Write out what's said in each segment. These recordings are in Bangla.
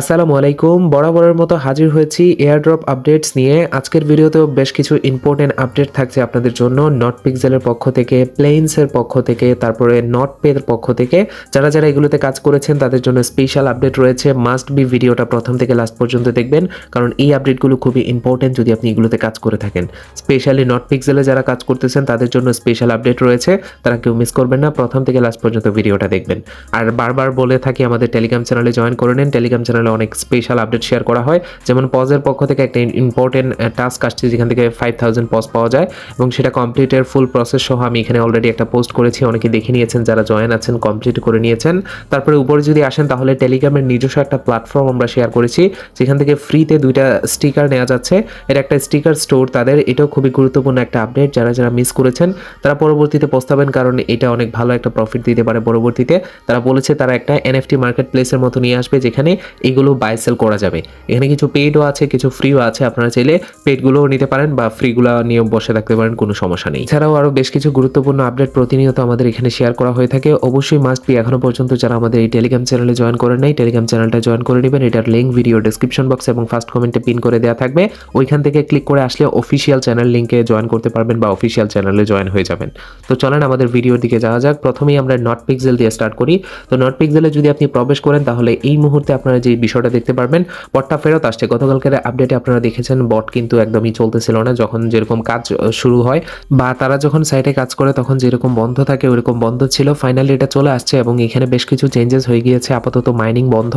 আসসালামু আলাইকুম। বরাবরের মতো হাজির হয়েছি এয়ারড্রপ আপডেটস নিয়ে। আজকের ভিডিওতেও বেশ কিছু ইম্পর্টেন্ট আপডেট থাকছে আপনাদের জন্য। নট পিক্সেলের পক্ষ থেকে প্লেন্সের পক্ষ থেকে, তারপরে নট পের পক্ষ থেকে। যারা যারা এগুলোতে কাজ করেছেন, তাদের জন্য স্পেশাল আপডেট রয়েছে। মাস্ট বি ভিডিওটা প্রথম থেকে লাস্ট পর্যন্ত দেখবেন, কারণ এই আপডেটগুলো খুবই ইম্পর্টেন্ট যদি আপনি এগুলোতে কাজ করে থাকেন। স্পেশালি নট পিক্সেলে যারা কাজ করতেছেন, তাদের জন্য স্পেশাল আপডেট রয়েছে। তারা কেউ মিস করবেন না, প্রথম থেকে লাস্ট পর্যন্ত ভিডিওটা দেখবেন। আর বারবার বলে থাকি, আমাদের টেলিগ্রাম চ্যানেলে জয়েন করে নিন। টেলিগ্রাম চ্যানেলে অনেক স্পেশাল আপডেট শেয়ার করা হয়। যেমন পজের পক্ষ থেকে একটা ইম্পর্টেন্ট টাস্ক আসছে যেখান থেকে ফাইভ থাউজেন্ড পজ পাওয়া যায় এবং সেটা কমপ্লিটের ফুল প্রসেস সহ আমি এখানে অলরেডি একটা পোস্ট করেছি। অনেকে দেখে নিয়েছেন, যারা জয়েন আছেন কমপ্লিট করে নিয়েছেন। তারপরে উপরে যদি আসেন, তাহলে টেলিগ্রামের নিজস্ব একটা প্ল্যাটফর্ম আমরা শেয়ার করেছি, যেখান থেকে ফ্রিতে দুইটা স্টিকার নেওয়া যাচ্ছে। এর একটা স্টিকার স্টোর তাদের। এটাও খুবই গুরুত্বপূর্ণ একটা আপডেট যারা যারা মিস করেছেন, তারা পরবর্তীতে পস্তাবেন কারণ এটা অনেক ভালো একটা প্রফিট দিতে পারে পরবর্তীতে। তারা বলেছে, তারা একটা এনএফটি মার্কেট প্লেসের মতো নিয়ে আসবে, যেখানে এগুলো বাই সেল করা যাবে। এখানে কিছু পেইডও আছে, কিছু ফ্রিও আছে। আপনারা চাইলে পেইডগুলোও নিতে পারেন বা ফ্রিগুলো নিয়ে বসে থাকতে পারেন, কোনো সমস্যা নেই। এছাড়াও আরও বেশ কিছু গুরুত্বপূর্ণ আপডেট প্রতিনিয়ত আমাদের এখানে শেয়ার করা হয়ে থাকে। অবশ্যই মাস্ট বি এখনও পর্যন্ত যারা আমাদের এই টেলিগ্রাম চ্যানেলে জয়েন করেন নাই টেলিগ্রাম চ্যানেলটা জয়েন করে নেবেন। এটার লিঙ্ক ভিডিও ডিসক্রিপশন বক্স এবং ফার্স্ট কমেন্টে পিন করে দেওয়া থাকবে। ওইখান থেকে ক্লিক করে আসলে অফিসিয়াল চ্যানেল লিঙ্কে জয়েন করতে পারবেন বা অফিসিয়াল চ্যানেলে জয়েন হয়ে যাবেন। তো চলেন আমাদের ভিডিওর দিকে যাওয়া যাক। প্রথমেই আমরা নট পিক্সেল দিয়ে স্টার্ট করি। তো নট পিক্সেলে যদি আপনি প্রবেশ করেন, তাহলে এই মুহূর্তে আপনারা যে বিষয়টা দেখতে পারবেন। বটটা ফেরত আসছে। গতকালকের আপডেটে আপনারা দেখেছেন, বট কিন্তু একদমই চলতেছিল না। যখন যেরকম কাজ শুরু হয় বা তারা যখন সাইটে কাজ করে, তখন যেরকম বন্ধ থাকে ওইরকম বন্ধ ছিল। ফাইনালি এটা চলে আসছে এবং এখানে বেশ কিছু চেঞ্জেস হয়ে গিয়েছে। আপাতত মাইনিং বন্ধ।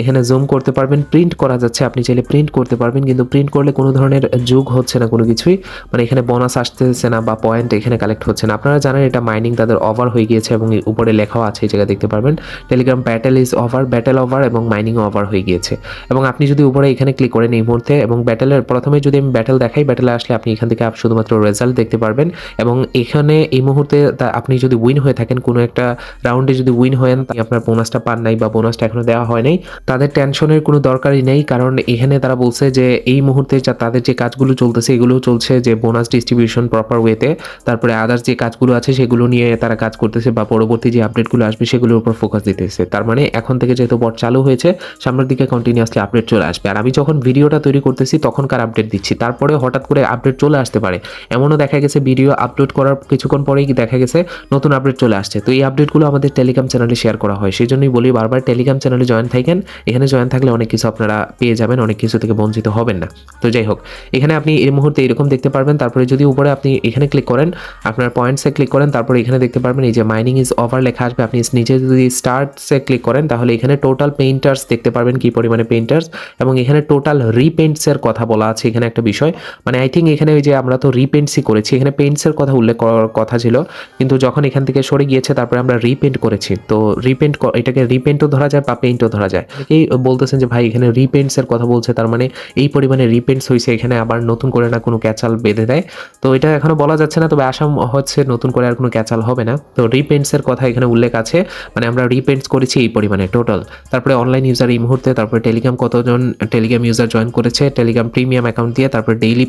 এখানে জুম করতে পারবেন প্রিন্ট করা যাচ্ছে। আপনি চাইলে প্রিন্ট করতে পারবেন, কিন্তু প্রিন্ট করলে কোনো ধরনের যুগ হচ্ছে না কোনো কিছুই। মানে এখানে বোনাস আসতেছে না বা পয়েন্ট এখানে কালেক্ট হচ্ছে না। আপনারা জানেন এটা মাইনিং তাদের ওভার হয়ে গিয়েছে এবং উপরে লেখাও আছে এই জায়গায় দেখতে পারবেন। Telegram battle is over battle over এবং মাইনিং ওভার হয়ে গিয়েছে। এবং আপনি যদি উপরে এখানে ক্লিক করেন এই মুহূর্তে এবং ব্যাটেলের প্রথমে যদি আমি ব্যাটেল দেখাই ব্যাটেলে আসলে আপনি এখান থেকে শুধুমাত্র রেজাল্ট দেখতে পারবেন। এবং এখানে এই মুহূর্তে আপনি যদি উইন হয়ে থাকেন, কোনো একটা রাউন্ডে যদি উইন হয়েন তাই আপনার বোনাসটা পান নাই বা বোনাসটা এখনও দেওয়া হয় নাই। তাদের টেনশনের কোনো দরকারই নেই, কারণ এখানে তারা বলছে যে এই মুহূর্তে যা তাদের যে কাজগুলো চলতেছে, এগুলো চলছে যে বোনাস ডিস্ট্রিবিউশন প্রপার ওয়েতে তারপরে আদার্স যে কাজগুলো আছে, সেগুলো নিয়ে তারা কাজ করতেছে বা পরবর্তী যে আপডেটগুলো আসবে, সেগুলোর উপর ফোকাস দিতেছে। তার মানে এখন থেকে যেহেতু বট চালু হয়েছে সামনের দিকে কন্টিনিউয়াসলি আপডেট চলে আসবে। আর আমি যখন ভিডিওটা তৈরি করতেছি, তখনকার আপডেট দিচ্ছি। তারপরে হঠাৎ করে আপডেট চলে আসতে পারে। এমনও দেখা গেছে, ভিডিও আপলোড করার কিছুক্ষণ পরেই দেখা গেছে, নতুন আপডেট চলে আসছে। তো এই আপডেটগুলো আমাদের টেলিগ্রাম চ্যানেলে শেয়ার করা হয়। সেই জন্যই বলি বারবার টেলিগ্রাম চ্যানেলে জয়েন থাকেন। এখানে জয়েন থাকলে অনেক কিছু আপনারা পেয়ে যাবেন, অনেক কিছু থেকে বঞ্চিত হবেন না। তো যাই হোক, এখানে আপনি এই মুহূর্তে এরকম দেখতে পারবেন। তারপরে যদি উপরে আপনি এখানে ক্লিক করেন, আপনার পয়েন্টসে ক্লিক করেন, তারপরে এখানে দেখতে পারবেন, এই যে মাইনিং ইজ ওভার লেখা আসবে। আপনি নিজে যদি স্টার্টসে ক্লিক করেন, তাহলে এখানে টোটাল পেইন্টার্স দেখতে পারবেন কি পরিমাণে পেইন্টার্স এবং এখানে টোটাল রিপেন্টসের কথা বলা আছে এখানে একটা বিষয়। মানে আই থিঙ্ক এখানে ওই যে আমরা তো রিপেন্টসই করেছি, এখানে পেইন্টসের কথা উল্লেখ করার কথা ছিল। কিন্তু যখন এখান থেকে সরে গিয়েছে, তারপরে আমরা রিপেন্ট করেছি। তো রিপেন্ট এটাকে রিপেন্টও ধরা যায় বা পেইন্টও ধরা যায়। এই বলতেছেন যে, ভাই, এখানে রিপেন্টসের কথা বলছে, তার মানে এই পরিমাণে রিপেন্টস হয়েছে এখানে আবার নতুন করে না কোনো ক্যাচাল বেঁধে দেয়। তো এটা এখনও বলা যাচ্ছে না, তবে আসাম হচ্ছে নতুন করে আর কোনো ক্যাচাল হবে না। তো রিপেন্টসের কথা এখানে উল্লেখ আছে। মানে আমরা রিপেন্টস করেছি এই পরিমাণে টোটাল তারপরে অনলাইন ইউজার এই মুহূর্তে তারপরে টেলিগ্রাম কতজন টেলিগ্রাম ইউজার জয়েন করেছে টেলিগ্রাম প্রিমিয়াম অ্যাকাউন্ট দিয়ে তারপরে ডেইলি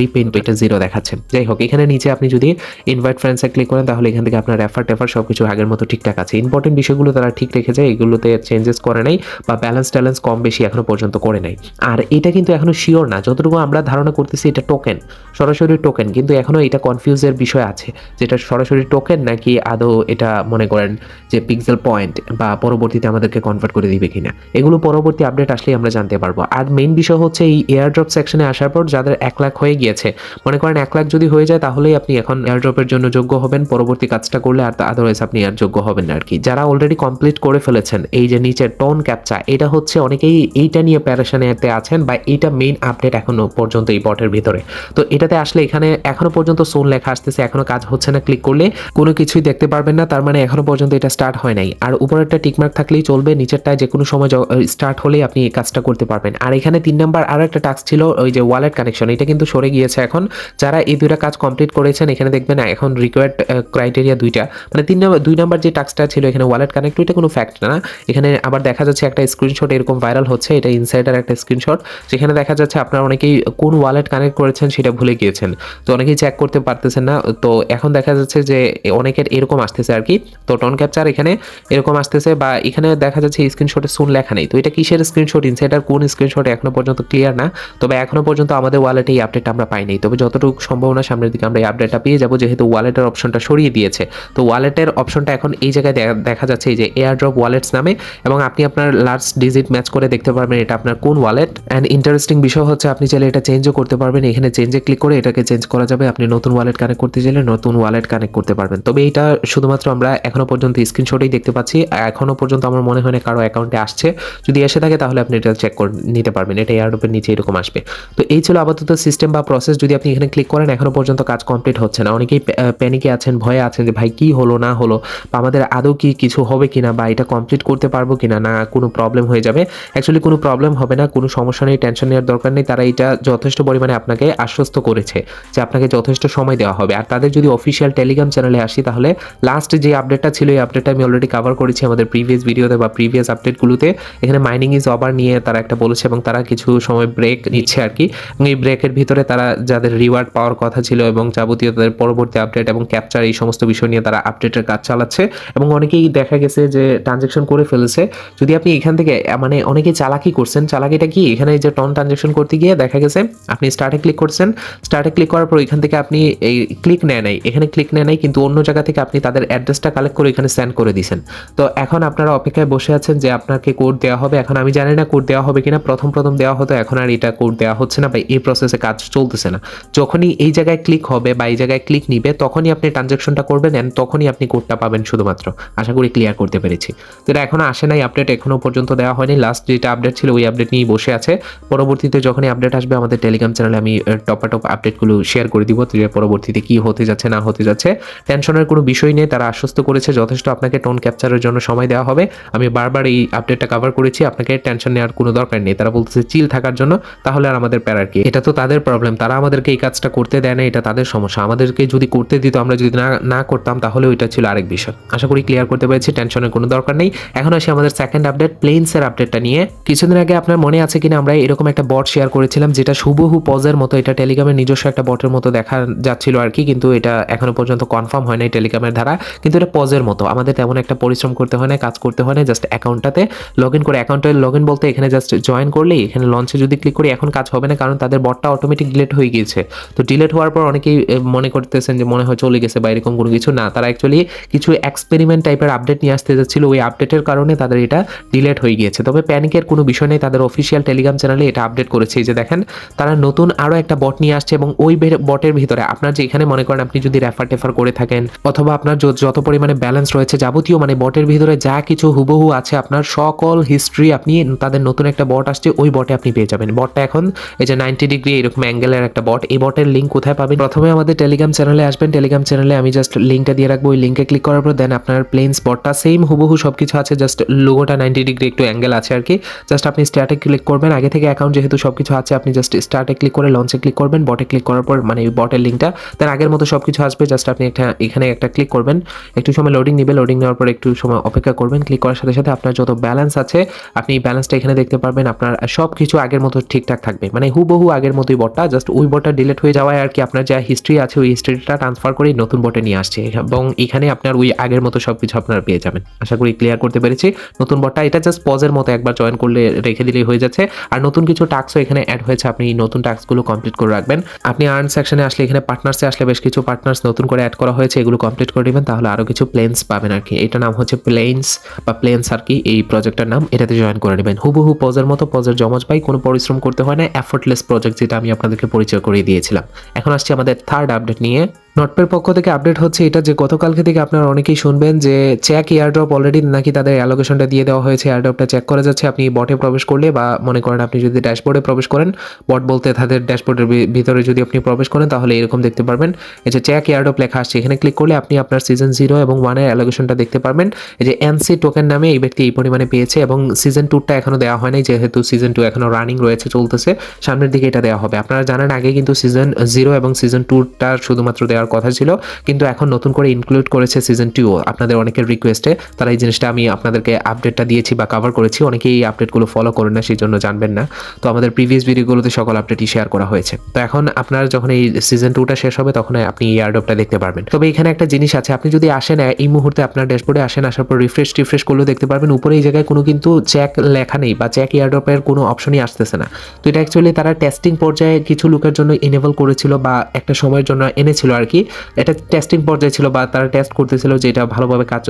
রিপেন্ট এটা জিরো দেখাচ্ছে। যাই হোক, এখানে নিচে আপনি যদি ইনভাইট ফ্রেন্ডসে ক্লিক করেন, তাহলে এখান থেকে আপনার রেফার টেফার সব কিছু আগের মতো ঠিকঠাক আছে। ইম্পর্টেন্ট বিষয়গুলো তারা ঠিক রেখেছে, এগুলোতে চেঞ্জেস করে নাই বা ব্যালেন্স ট্যালেন্স কম বেশি এখনও পর্যন্ত করে নাই। আর এটা কিন্তু এখনও শিওর না, যতটুকু আমরা ধারণা করতেছি এটা টোকেন সরাসরি টোকেন কিন্তু এখনও এটা কনফিউজের বিষয় আছে যেটা সরাসরি টোকেন নাকি আদৌ এটা মনে করেন যে পিক্সেল পয়েন্ট বা পরবর্তীতে আমাদেরকে কনভার্ট করে দিবে কিনা। এগুলো পরবর্তী আপডেট আসলেই আমরা জানতে পারব। আর মেইন বিষয় হচ্ছে এই এয়ারড্রপ সেকশনে আসার পর যাদের এক লাখ হয়ে গিয়েছে, মনে করেন এক লাখ যদি হয়ে যায় তাহলেই আপনি এখন এয়ারড্রপের জন্য যোগ্য হবেন, পরবর্তী কাজটা করলে আর আদারওয়াইজ আপনি আর যোগ্য হবেন না আর কি যারা অলরেডি কমপ্লিট করে ফেলেছেন, এই যে নিচের টোন ক্যাপচা এটা হচ্ছে অনেকেই এইটা নিয়ে প্যারেশানেতে আছেন বা এইটা মেইন আপডেট এখনও পর্যন্ত এই বটের ভিতরে। তো এটাতে আসলে এখানে এখনও পর্যন্ত সোন লেখা আসতেছে, এখনও কাজ হচ্ছে না ক্লিক করলে কোনো কিছুই দেখতে পারবেন না, তার মানে এখনও পর্যন্ত এটা স্টার্ট হয় নাই। আর উপরেরটা টিকমার্ক থাকলেই চলবে, নিচেরটায় যে কোনো সময় স্টার্ট হলেই আপনি এই কাজটা করতে পারবেন। আর এখানে তিন নাম্বার আরও একটা টাস্ক ছিল, ওই যে ওয়ালেট কানেকশন এটা কিন্তু সরে গিয়েছে এখন। যারা এই দুইটা কাজ কমপ্লিট করেছেন, এখানে দেখবেন এখন রিকোয়ার্ড ক্রাইটেরিয়া দুইটা। মানে তিন নাম্বার, দুই নাম্বার যে টাস্কটা ছিল, এখানে ওয়ালেট কানেক্ট এটা কোনো ফ্যাক্ট না। এখানে আবার দেখা যাচ্ছে একটা স্ক্রিনশট এরকম ভাইরাল হচ্ছে, এটা ইনসাইডার একটা স্ক্রিনশট যেখানে দেখা যাচ্ছে আপনারা অনেকেই কোন ওয়ালেট কানেক্ট করেছেন সেটা ভুলে গিয়েছেন। তো অনেকেই চেক করতে পারতেছেন না। তো এখন দেখা যাচ্ছে যে, অনেকের এরকম আসতেছে আর কি। তো টন ক্যাপচার এখানে এরকম আসতেছে বা এখানে দেখা যাচ্ছে স্ক্রিনশটে সুন লেখা নেই। নেই। তো এটা কিসের স্ক্রিনশট ইনসাইডার কোন স্ক্রিনশট এখনও পর্যন্ত ক্লিয়ার না, তবে এখনও পর্যন্ত আমাদের ওয়ালেটে এই আপডেটটা আমরা পাইনি তবে যতটুকু সম্ভাবনা সামনের দিকে আমরা এই আপডেটটা পেয়ে যাব, যেহেতু ওয়ালেটের অপশনটা সরিয়ে দিয়েছে। তো ওয়ালেটের অপশনটা এখন এই জায়গায় দেখা- যাচ্ছে এই যে এয়ার ড্রপ ওয়ালেটস নামে, এবং আপনি আপনার লাস্ট ডিজিট ম্যাচ করে দেখতে পারবেন এটা আপনার কোন ওয়ালেট অ্যান্ড ইন্টারেস্টিং বিষয় হচ্ছে আপনি চাইলে এটা চেঞ্জও করতে পারবেন। এখানে চেঞ্জে ক্লিক করে এটাকে চেঞ্জ করা যাবে। আপনি নতুন ওয়ালেট কানেক্ট করতে চাইলে নতুন ওয়ালেট কানেক্ট করতে পারবেন। তবে এটা শুধুমাত্র আমরা এখনও পর্যন্ত স্ক্রিনশটেই দেখতে পাচ্ছি। এখনও পর্যন্ত আমার মনে হয় না কারও অ্যাকাউন্টে আসছে। যদি এসে থাকে তাহলে আপনি এটা চেক করে নিতে পারবেন। এটা এয়ারড্রপের নিচে এরকম আসবে। তো এই ছিল আপাতত সিস্টেম বা প্রসেস যদি আপনি এখানে ক্লিক করেন, এখনও পর্যন্ত কাজ কমপ্লিট হচ্ছে না। অনেকেই প্যানিকে আছেন, ভয়ে আছেন যে, ভাই, কি হলো, না হলো? বা আমাদের আদৌ কি কিছু হবে কিনা? বা এটা কমপ্লিট করতে পারব কিনা? না, কোনো প্রবলেম হয়ে যাবে। অ্যাকচুয়ালি কোনো প্রবলেম হবে না, কোনো সমস্যা নেই টেনশন নেওয়ার দরকার নেই। তারা এটা যথেষ্ট পরিমাণে আপনাকে আশ্বস্ত করেছে যে, আপনাকে যথেষ্ট সময় দেওয়া হবে। আর তাদের যদি অফিসিয়াল টেলিগ্রাম চ্যানেলে আসি, তাহলে লাস্ট যে আপডেটটা ছিল, এই আপডেটটা আমি অলরেডি কভার করেছি আমাদের প্রিভিয়াস ভিডিওতে বা প্রিভিয়াস আপডেটগুলোতে এখানে মাইনিং ইজ ওভার নিয়ে তারা একটা বলেছে এবং তারা কিছু সময় ব্রেক নিচ্ছে আর কি এবং এই ব্রেকের ভিতরে তারা যাদের রিওয়ার্ড পাওয়ার কথা ছিল এবং যাবতীয় তাদের পরবর্তী আপডেট এবং ক্যাপচার এই সমস্ত বিষয় নিয়ে তারা আপডেটের কাজ চালাচ্ছে এবং অনেকেই দেখা গেছে যে ট্রানজেকশন করে ফেলেছে। যদি আপনি এখান থেকে মানে অনেকেই চালাকি করছেন, চালাকিটা কি? এখানে যে টন ট্রানজেকশন করতে গিয়ে দেখা গেছে, আপনি স্টার্টে ক্লিক করছেন। স্টার্টে ক্লিক করার পর এখান থেকে আপনি এই ক্লিক নেয় নাই। এখানে ক্লিক নেয় নাই, কিন্তু অন্য জায়গা থেকে আপনি তাদের অ্যাড্রেসটা কালেক্ট করে এখানে সেন্ড করে দিয়েছেন। তো এখন আপনারা অপেক্ষায় বসে আছেন যে আপনাকে কোড দেওয়া হবে। এখন আমি জানি না কোড দেওয়া হবে কিনা। প্রথম প্রথম দেওয়া হতো, এখন আর এটা কোড দেওয়া হচ্ছে না বা এই প্রসেসে কাজ চলতেছে না। যখনই এই জায়গায় ক্লিক হবে বা এই জায়গায় ক্লিক নিবে, তখনই আপনি ট্রানজাকশনটা করবেন অ্যান্ড তখনই আপনি কোডটা পাবেন শুধুমাত্র। আশা করি ক্লিয়ার করতে পেরেছি। তো এটা এখনও আসে নাই আপডেট এখনও পর্যন্ত দেওয়া হয়নি। লাস্ট যেটা আপডেট ছিল, ওই আপডেট নিয়েই বসে আছে। পরবর্তীতে যখনই আপডেট আসবে, আমাদের টেলিগ্রাম চ্যানেলে আমি টপ টপ আপডেটগুলো শেয়ার করে দিব। যে পরবর্তীতে কি হতে যাচ্ছে, না হতে যাচ্ছে টেনশনের কোনো বিষয় নেই। তারা আশ্বস্ত করেছে, যথেষ্ট আপনাকে টোন ক্যাপচারের জন্য সময় দেওয়া হবে। আমি বারবার এই আপডেটটা কভার করেছি, আপনাকে টেনশন নেওয়ার কোনো দরকার নেই। তারা বলতেছে, চিল থাকার জন্য, তাহলে আর আমাদের প্যারার কি এটা তো তাদের প্রবলেম তারা আমাদেরকে এই কাজটা করতে দেয় না, এটা তাদের সমস্যা। আমাদেরকে যদি করতে দিত, আমরা যদি না না করতাম, তাহলে ওইটা ছিল আরেক বিষয়। আশা করি ক্লিয়ার করতে পেরেছি টেনশনের কোনো দরকার নেই। এখন আসি আমাদের সেকেন্ড আপডেট প্লেনসের আপডেটটা নিয়ে। কিছুদিন আগে আপনার মনে আছে কিনা, আমরা এরকম একটা বট শেয়ার করেছিলাম, যেটা হুবহু পজের মতো, এটা টেলিগ্রামের নিজস্ব একটা বটের মতো দেখা যাচ্ছিল আর কি, কিন্তু এটা এখনও পর্যন্ত কনফার্ম হয় নাই টেলিগ্রামের দ্বারা। কিন্তু এটা পজের মতো। আমাদের তেমন একটা পরিশ্রম করতে হয় না কাজ করতে হয় না জাস্ট অ্যাকাউন্টটাতে লগ ইন করে অ্যাকাউন্টের লগ ইন বলতে এখানে জাস্ট জয়েন করলেই এখানে লঞ্চে যদি ক্লিক করি এখন কাজ হবে না, কারণ তাদের বটটা অটোমেটিক ডিলেট হয়ে গিয়েছে। তো ডিলেট হওয়ার পর অনেকেই মনে করতেছেন যে মনে হয় চলে গেছে বা এরকম কোনো কিছু না। তারা অ্যাকচুয়ালি কিছু এক্সপেরিমেন্ট টাইপের আপডেট নিয়ে আসতে যাচ্ছিল। ওই আপডেটের কারণে তাদের এটা ডিলেট হয়ে গিয়েছে। তবে প্যানিকের কোনো বিষয় নেই, তাদের অফিসিয়াল টেলিগ্রাম চ্যানেলে এটা আপডেট করেছে। যে দেখেন, তারা নতুন আরও একটা বট নিয়ে আসছে এবং ওই বটের ভিতরে আপনার যে এখানে মনে করেন আপনি যদি রেফার টেফার করে থাকেন অথবা আপনার যত- পরিমাণে ব্যালেন্স রয়েছে যাবতীয় মানে বটের ভিতরে যা কিছু হুবহু আছে, আপনার সকল হিস্ট্রি আপনি তাদের নতুন একটা বট আসছে, ওই বটে আপনি পেয়ে যাবেন। বটটা এখন, এই যে নাইনটি ডিগ্রি এরকম অ্যাঙ্গেলের একটা বট এই বটের লিঙ্ক কোথায় পাবেন? প্রথমে আমাদের টেলিগ্রাম চ্যানেলে আসবেন। টেলিগ্রাম চ্যানেলে আমি জাস্ট লিঙ্কটা দিয়ে রাখব, ওই লিঙ্কে ক্লিক করার পর দেন আপনার প্লেন স্পটটা সেম হুবহু সব কিছু আছে জাস্ট লোগোটা নাইনটি ডিগ্রি একটু অ্যাঙ্গেল আছে আর কি। জাস্ট আপনি স্টার্টে ক্লিক করবেন, আগে থেকে অ্যাকাউন্ট যেহেতু সব কিছু আছে, আপনি জাস্ট স্টার্টে ক্লিক করে লঞ্চে ক্লিক করবেন বটে ক্লিক করার পর মানে বটের লিঙ্কটা দেন আগের মতো সব কিছু আসবে জাস্ট আপনি একটা, এখানে একটা ক্লিক করবেন। একটু সময় লোডিং নেবে লোডিং নেওয়ার পর একটু সময় অপেক্ষা করবেন ক্লিক করার সাথে সাথে আপনার যত ব্যালেন্স আছে আপনি ব্যালেন্সটা এখানে দেখতে পারবেন, আপনার সব কিছু আগের মতো ঠিকঠাক থাকবে। মানে হুবহু আগের মতোই বটটা জাস্ট ওই বটটা ডিলিট হয়ে যাওয়ায় আর কি আপনার যা হিস্ট্রি আছে, ওই হিস্ট্রিটা ট্রান্সফার করে নতুন বটে নিয়ে আসছে। এবং এখানে আপনার ওই আগের মতো সব কিছু আপনারা পেয়ে যাবেন। আশা করি ক্লিয়ার করতে পেরেছি। নতুন বটটা, এটা জাস্ট পজের মতো একবার জয়েন করলে রেখে দিলেই হয়ে যাচ্ছে। আর নতুন কিছু টাস্কও এখানে অ্যাড হয়েছে, আপনি নতুন টাস্কগুলো কমপ্লিট করে রাখবেন। আপনি আর্ন সেকশনে আসলে এখানে পার্টনার্সে আসলে বেশ কিছু পার্টনার্স নতুন করে অ্যাড করা হয়েছে, এগুলো কমপ্লিট করে নেবেন, তাহলে আরও কিছু প্লেন্স পাবেন আর কি। এটা নাম হচ্ছে প্লেন্স বা প্লেন্স আর কি, এই প্রজেক্টটার নাম এটাতে জয়েন করে নেবেন। হুবহু পজের মতো পজের জমজ পাই কোনো পরিশ্রম করতে হয় না এফোর্টলেস প্রজেক্ট যেটা আমি আপনাদেরকে পরিচয় করিয়ে দিয়েছিলাম। এখন আসছি আমাদের থার্ড আপডেট নিয়ে। নটপের পক্ষ থেকে আপডেট হচ্ছে এটা যে গতকালকে থেকে আপনারা অনেকেই শুনবেন যে চেক এয়ারড্রপ অলরেডি নাকি তাদের অ্যালোকেশনটা দিয়ে দেওয়া হয়েছে এয়ারড্রপটা চেক করা যাচ্ছে। আপনি বটে প্রবেশ করলে বা মনে করেন আপনি যদি ড্যাশবোর্ডে প্রবেশ করেন বট বলতে তাদের ড্যাশবোর্ডের ভিতরে যদি আপনি প্রবেশ করেন তাহলে এরকম দেখতে পারবেন। এই যে চেক এয়ারড্রপ লেখা আসছে, এখানে ক্লিক করলে আপনি আপনার সিজন জিরো এবং ওয়ানের অ্যালোকেশনটা দেখতে পারবেন। এই যে এনসি টোকেন নামে এই ব্যক্তি এই পরিমাণে পেয়েছে এবং সিজন টুরটা এখনও দেওয়া হয়নি যেহেতু সিজন টু এখনও রানিং রয়েছে, চলতেছে। সামনের দিকে এটা দেওয়া হবে। আপনারা জানেন আগে কিন্তু সিজন জিরো এবং সিজন টুরটা শুধুমাত্র দেওয়ার দেওয়ার কথা ছিল। কিন্তু এখন নতুন করে ইনক্লুড করেছে সিজন টু আপনাদের অনেকের রিকোয়েস্টে তারা এই জিনিসটা আমি আপনাদেরকে আপডেটটা দিয়েছি বা কভার করেছি। অনেকেই এই আপডেটগুলো ফলো করেন না সেই জন্য জানবেন না। তো আমাদের প্রিভিয়াস ভিডিওগুলোতে সকল আপডেটই শেয়ার করা হয়েছে। তো এখন আপনার যখন এই সিজন টুটা শেষ হবে, তখন আপনি এই এয়ারড্রপটা দেখতে পারবেন। তবে এখানে একটা জিনিস আছে, আপনি যদি আসেন, এই মুহূর্তে আপনার ড্যাশবোর্ডে আসেন, আসার পর রিফ্রেশ টিফ্রেশ করলেও দেখতে পারবেন, উপরে এই জায়গায় কোনো কিন্তু চেক লেখা নেই বা চেক এয়ারড্রপের কোনো অপশনই আসতেছে না। তো এটা অ্যাকচুয়ালি তারা টেস্টিং পর্যায়ে কিছু লোকের জন্য ইনেবল করেছিল বা একটা সময়ের জন্য এনেছিল আর কি, এটা টেস্টিং পর্যায়ে ছিল বা তারা টেস্ট করতেছিল যে এটা ভালোভাবে কাজ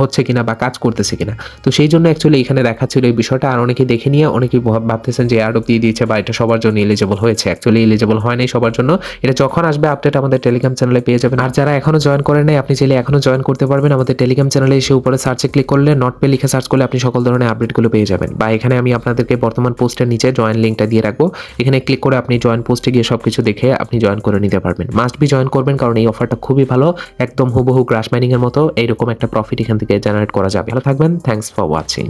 হচ্ছে কিনা বা কাজ করতেছে কিনা। তো সেই জন্য অ্যাকচুয়ালি এখানে দেখাচ্ছিল এই বিষয়টা, আর অনেকে দেখে নিয়ে অনেকেই ভাবতেছেন যে এয়ারড্রপ দিয়ে দিয়েছে বা এটা সবার জন্য এলিজেবল হয়েছে। অ্যাকচুয়ালি এলিজেবল হয় নাই সবার জন্য। এটা যখন আসবে আপডেট আমাদের টেলিগ্রাম চ্যানেলে পেয়ে যাবেন। আর যারা এখনও জয়েন করেন নাই, আপনি চাইলে এখনও জয়েন করতে পারবেন। আমাদের টেলিগ্রাম চ্যানেলে এসে উপরে সার্চে ক্লিক করলে নট পে লিখে সার্চ করলে আপনি সকল ধরনের আপডেটগুলো পেয়ে যাবেন। বা এখানে আমি আপনাদেরকে বর্তমান পোস্টের নিচে জয়েন লিঙ্কটা দিয়ে রাখব। এখানে ক্লিক করে আপনি জয়েন পোস্টে গিয়ে সবকিছু দেখে আপনি জয়েন করে নিতে পারবেন। মাস্ট বি জয়েন করবেন কারণ এই অফারটা খুবই ভালো। একদম হুবহু গ্রাস মাইনিং এর মতো। এইরকম একটা প্রফিট এখান থেকে জেনারেট করা যাবে। ভালো থাকবেন। Thanks for watching